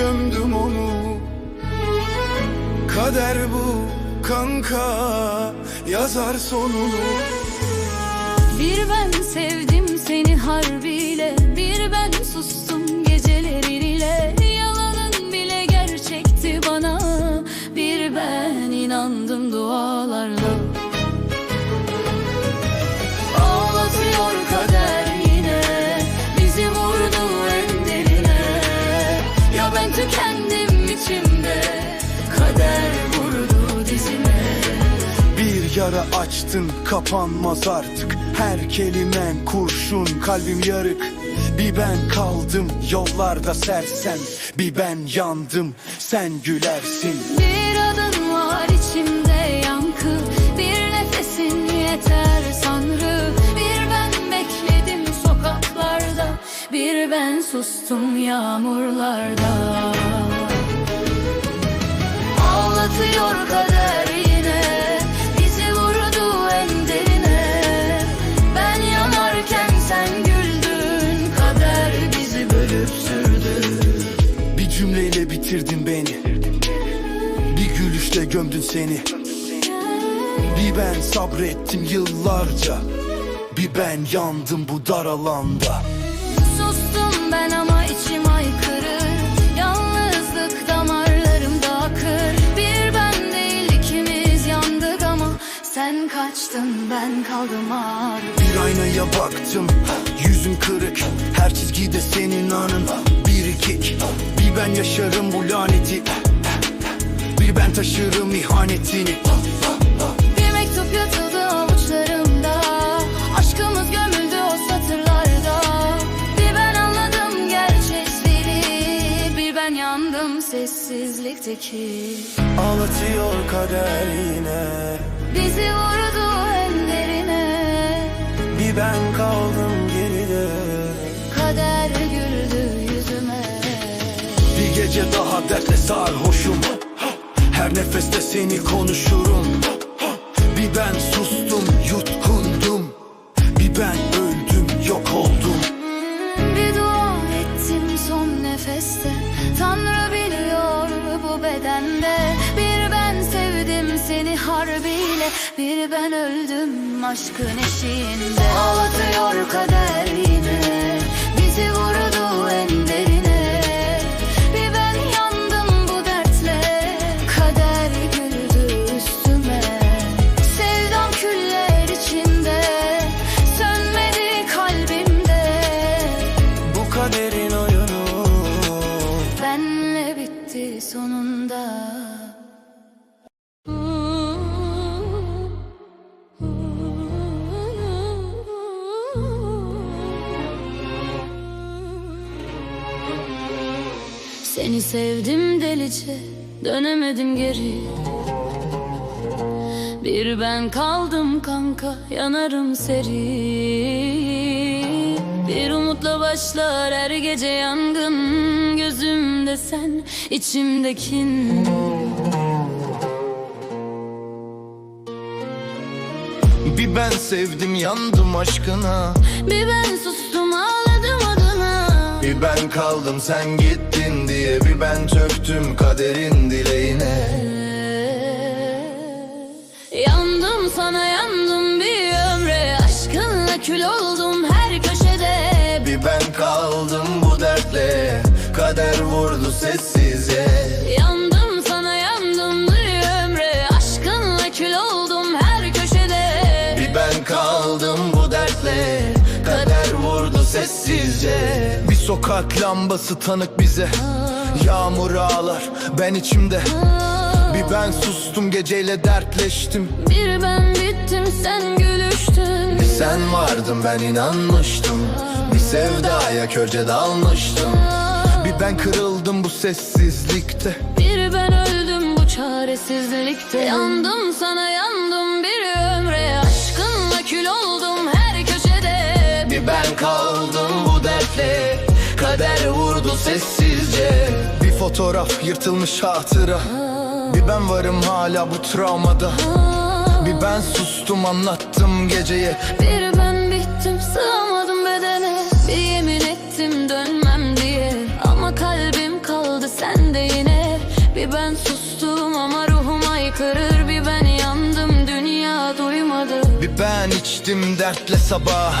gömdüm onu. Kader bu kanka Yazar sonunu. Bir ben sevdim açtın kapanmaz artık. Her kelimen kurşun kalbim yarık. Bir ben kaldım yollarda sersem. Bir ben yandım sen gülersin. Bir adın var içimde yankı. Bir nefesin yeter Tanrı Bir ben bekledim sokaklarda. Bir ben sustum yağmurlarda. Ağlatıyor kader bitirdin beni. Bir gülüşle gömdün seni. Bir ben sabrettim yıllarca. Bir ben yandım bu dar alanda. Sustum ben ama içim aykırır Yalnızlık damarlarımda akır. Bir ben değil ikimiz yandık ama Sen kaçtın ben kaldım ağır. Bir aynaya baktım Yüzün kırık. Her çizgide senin anın. Bir iki Bir ben yaşarım bu laneti. Bir ben taşırım ihanetini. Bir mektup yatıldı avuçlarımda. Aşkımız gömüldü o satırlarda. Bir ben anladım gerçekleri. Bir ben yandım sessizlikteki. Ağlatıyor kader yine. Bizi vurdu en derine Bir ben kaldım gece daha dertle sarhoşum Her nefeste seni konuşurum. Bir ben sustum yutkundum. Bir ben öldüm yok oldum. Bir dua ettim son nefeste. Tanrı biliyor bu bedende. Bir ben sevdim seni harbiyle. Bir ben öldüm aşkın eşiğinde. Ağlatıyor kader yine Bizi vurdu en derine Seni sevdim delice Dönemedim geri. Bir ben kaldım kanka Yanarım seri. Bir umutla başlar her gece yangın. Gözümde sen içimdekin. Bir ben sevdim yandım aşkına. Bir ben sustum Bir ben kaldım sen gittin diye. Bir ben çöktüm kaderin dileğine. Yandım sana yandım bir ömre. Aşkınla kül oldum her köşede. Bir ben kaldım bu dertle. Kader vurdu sessizce. Yandım sessizce. Bir sokak lambası tanık bize. Yağmur ağlar ben içimde. Bir ben sustum geceyle dertleştim. Bir ben bittim sen gülüştün. Bir sen vardın ben inanmıştım. Bir sevdaya körce dalmıştım. Bir ben kırıldım bu sessizlikte. Bir ben öldüm bu çaresizlikte. Yandım sana yandım ben kaldım bu dertle. Kader vurdu sessizce. Bir fotoğraf yırtılmış hatıra. Bir ben varım hala bu travmada. Bir ben sustum anlattım geceye. Bir ben ben içtim dertle sabah.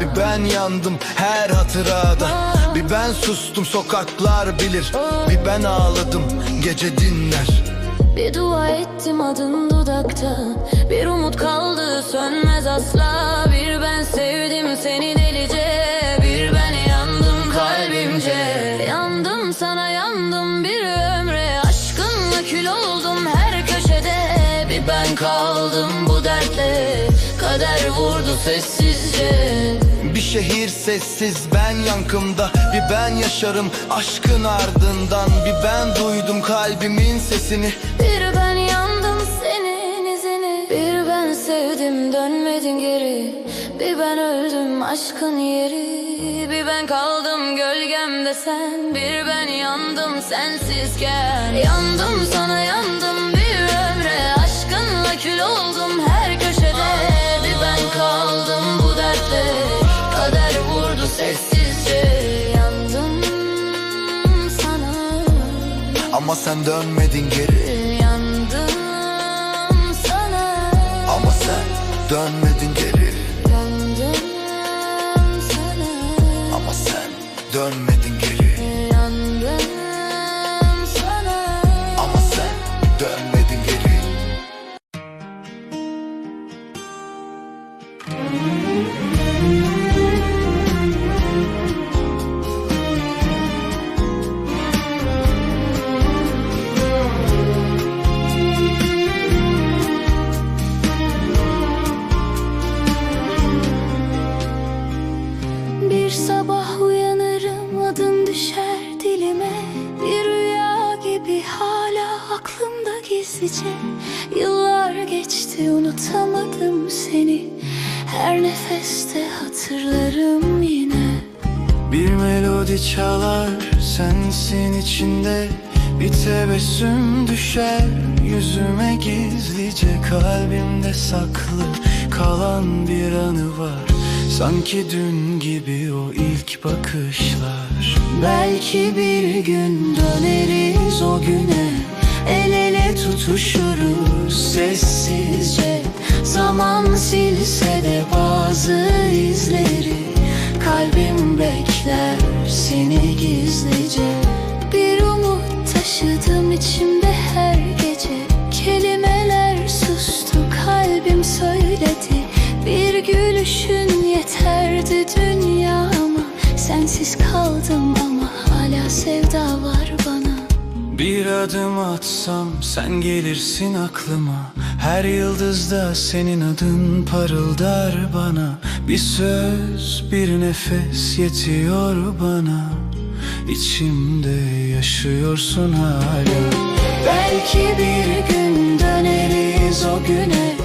Bir ben yandım her hatırada. Bir ben sustum sokaklar bilir. Bir ben ağladım gece dinler. Bir dua ettim adın dudakta. Bir umut kaldı sönmez asla. Bir ben sevdim seni delice. Bir ben yandım kalbimce. Yandım sana yandım bir ömre. Aşkınla kül oldum her köşede. Bir ben kaldım bu dertle Kader vurdu sessizce. Bir şehir sessiz ben yankımda. Bir ben yaşarım aşkın ardından. Bir ben duydum kalbimin sesini. Bir ben yandım senin izini. Bir ben sevdim dönmedin geri. Bir ben öldüm aşkın yeri. Bir ben kaldım gölgemde sen. Bir ben yandım sensizken. Yandım sana yandım Ama sen dönmedin geri. Yandım sana. Ama sen dönmedin geri. Yandım sana. Ama sen dönmedin sensin içinde Bir tebessüm düşer. Yüzüme gizlice Kalbimde saklı kalan bir anı var. Sanki dün gibi o ilk bakışlar. Belki bir gün döneriz o güne. El ele tutuşuruz sessizce. Zaman silse de bazı izleri Sensiz kaldım ama hala sevda var bana. Bir adım atsam sen gelirsin aklıma. Her yıldızda senin adın parıldar bana. Bir söz bir nefes yetiyor bana. İçimde yaşıyorsun hala. Belki bir gün döneriz o güne.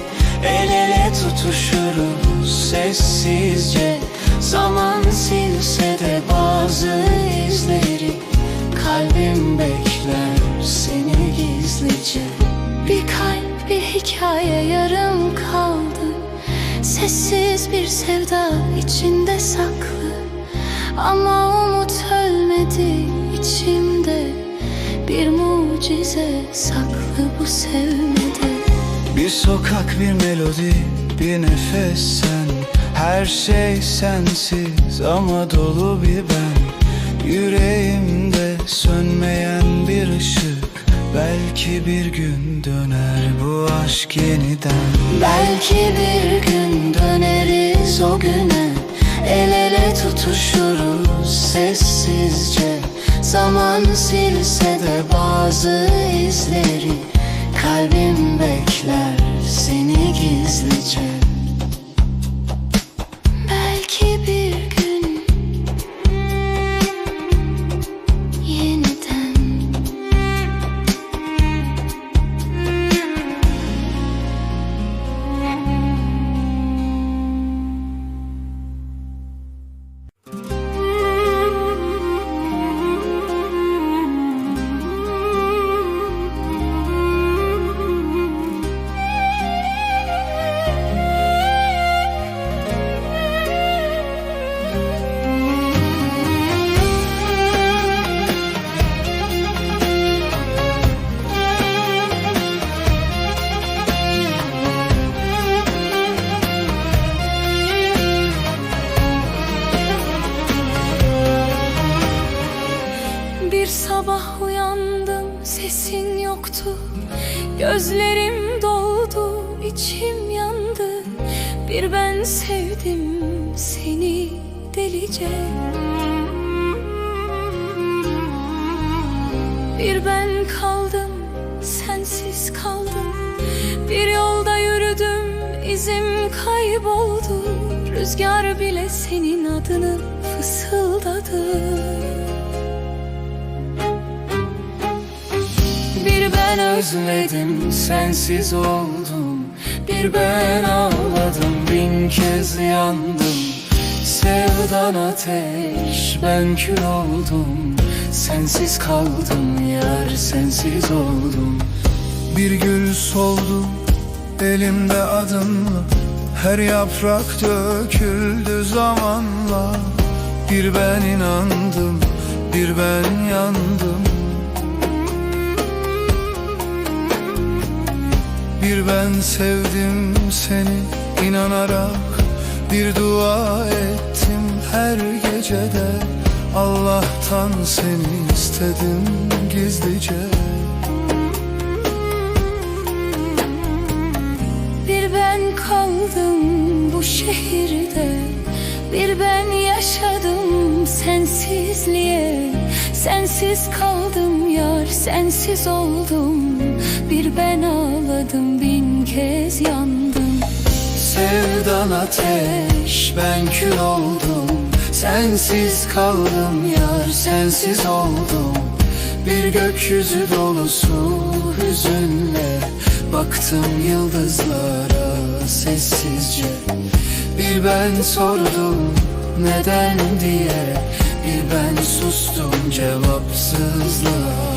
El ele tutuşuruz sessizce Zaman silse de bazı izleri Kalbim bekler seni gizlice. Bir kalp bir hikaye yarım kaldı. Sessiz bir sevda içinde saklı. Ama umut ölmedi içimde. Bir mucize saklı bu sevmede. Bir sokak bir melodi bir nefes sen Her şey sensiz ama dolu bir ben. Yüreğimde sönmeyen bir ışık. Belki bir gün döner bu aşk yeniden. Belki bir gün döneriz o güne. El ele tutuşuruz sessizce. Zaman silse de bazı izleri Kalbim bekler Gözlerim doldu içim yandı. Bir ben sevdim seni delice. Bir ben kaldım sensiz kaldım. Bir yolda yürüdüm izim kayboldu. Rüzgar bile senin adını fısıldadı ben özledim sensiz oldum. Bir ben ağladım bin kez yandım. Sevdan ateş ben kül oldum. Sensiz kaldım yar sensiz oldum. Bir gül soldu elimde adınla Her yaprak döküldü zamanla. Bir ben inandım, bir ben yandım Bir ben sevdim seni inanarak Bir dua ettim her gecede. Allah'tan seni istedim gizlice. Bir ben kaldım bu şehirde Bir ben yaşadım sensizliğe. Sensiz kaldım yar sensiz oldum Bir ben ağladım bin kez yandım. Sevdan ateş ben kül oldum. Sensiz kaldım yar sensiz oldum. Bir gökyüzü dolusu hüzünle Baktım yıldızlara sessizce. Bir ben sordum neden diye Bir ben sustum cevapsızlığa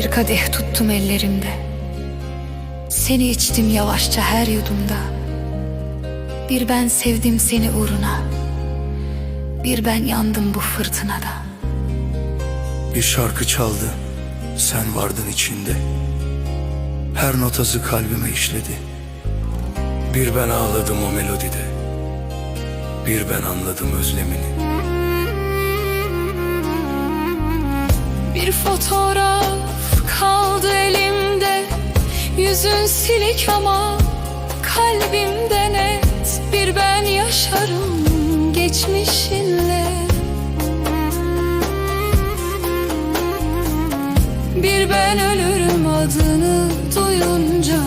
Bir kadeh tuttum ellerimde. Seni içtim yavaşça her yudumda. Bir ben sevdim seni uğruna. Bir ben yandım bu fırtınada. Bir şarkı çaldı Sen vardın içinde. Her notası kalbime işledi. Bir ben ağladım o melodide. Bir ben anladım özlemini. Bir fotoğraf kaldı elimde. Yüzün silik ama kalbimde net. Bir ben yaşarım geçmişinle. Bir ben ölürüm adını duyunca.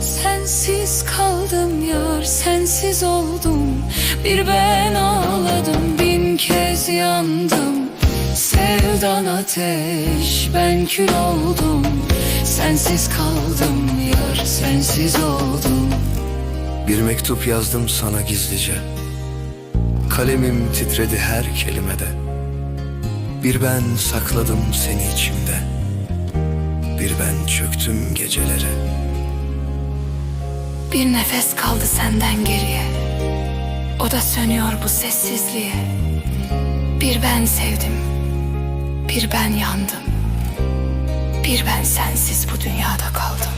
Sensiz kaldım yar sensiz oldum. Bir ben ağladım bin kez yandım. Sevdan ateş ben kül oldum Sensiz kaldım yar sensiz oldum. Bir mektup yazdım sana gizlice. Kalemim titredi her kelimede. Bir ben sakladım seni içimde. Bir ben çöktüm gecelere. Bir nefes kaldı senden geriye. O da sönüyor bu sessizliğe. Bir ben sevdim Bir ben yandım Bir ben sensiz bu dünyada kaldım.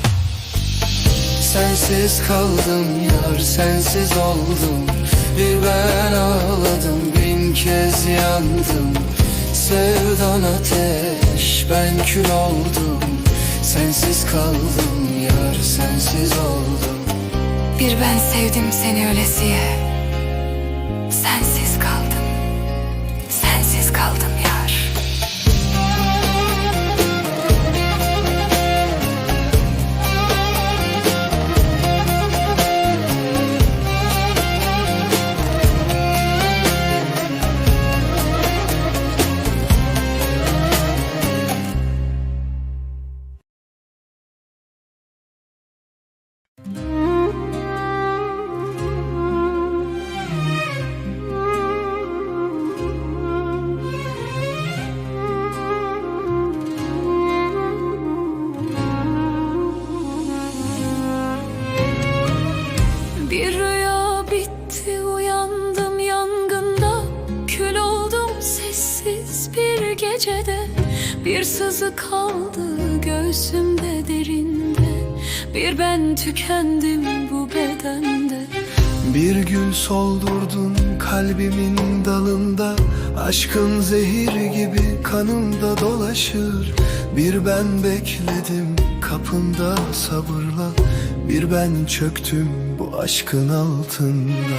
Sensiz kaldım yar sensiz oldum. Bir ben ağladım bin kez yandım. Sevdan ateş ben kül oldum. Sensiz kaldım yar sensiz oldum. Bir ben sevdim seni ölesiye derinde Bir ben tükendim bu bedende. Bir gül soldurdun kalbimin dalında. Aşkın zehir gibi kanımda dolaşır. Bir ben bekledim kapında sabırla. Bir ben çöktüm bu aşkın altında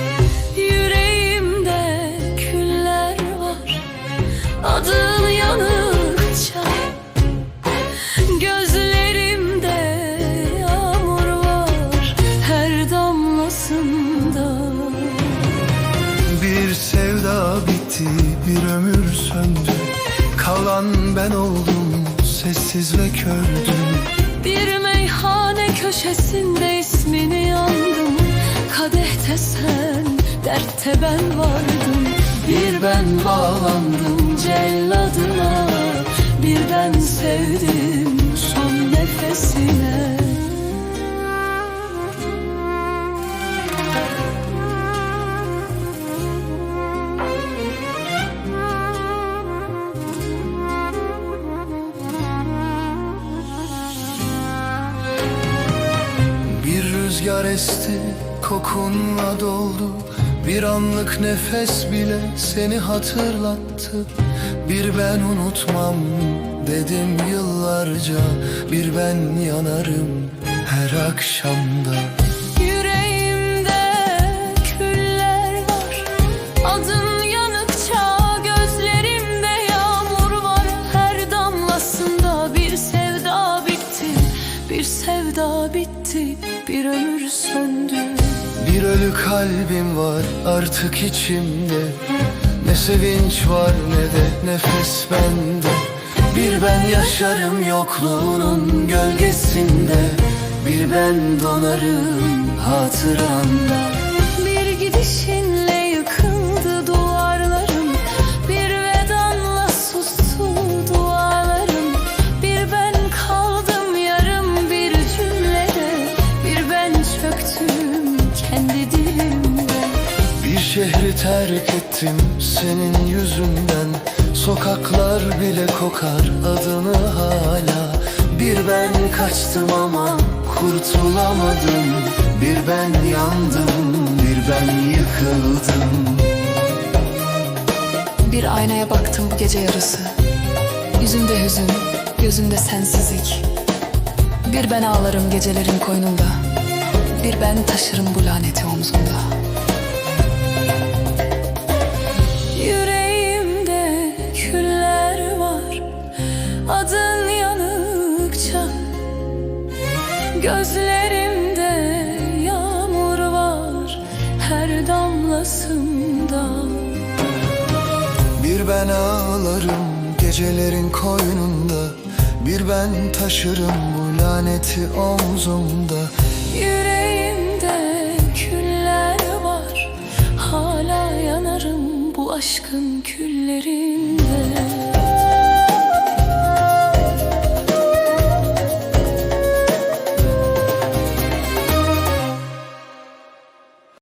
bitti, bir ömür söndü. Kalan ben oldum, sessiz ve kördüm. Bir meyhane köşesinde ismini yandım. Kadehte sen, dertte ben vardım. Bir ben bağlandım celladına. Bir ben sevdim son nefesine rüzgar esti, kokunla doldu. Bir anlık nefes bile seni hatırlattı. Bir ben unutmam dedim yıllarca. Bir ben yanarım her akşamda söndü. Bir ölü kalbim var artık içimde. Ne sevinç var ne de nefes bende. Bir ben yaşarım yokluğunun gölgesinde. Bir ben donarım hatıranda Bir gidişinle terk ettim senin yüzünden. Sokaklar bile kokar adını hala. Bir ben kaçtım ama kurtulamadım. Bir ben yandım, bir ben yıkıldım. Bir aynaya baktım bu gece yarısı. Yüzümde hüzün, gözümde sensizlik. Bir ben ağlarım gecelerin koynunda. Bir ben taşırım bu laneti omzumda Gözlerimde yağmur var Her damlasında. Bir ben ağlarım gecelerin koynunda Bir ben taşırım bu laneti omzumda. Yüreğimde küller var Hala yanarım bu aşkın külleri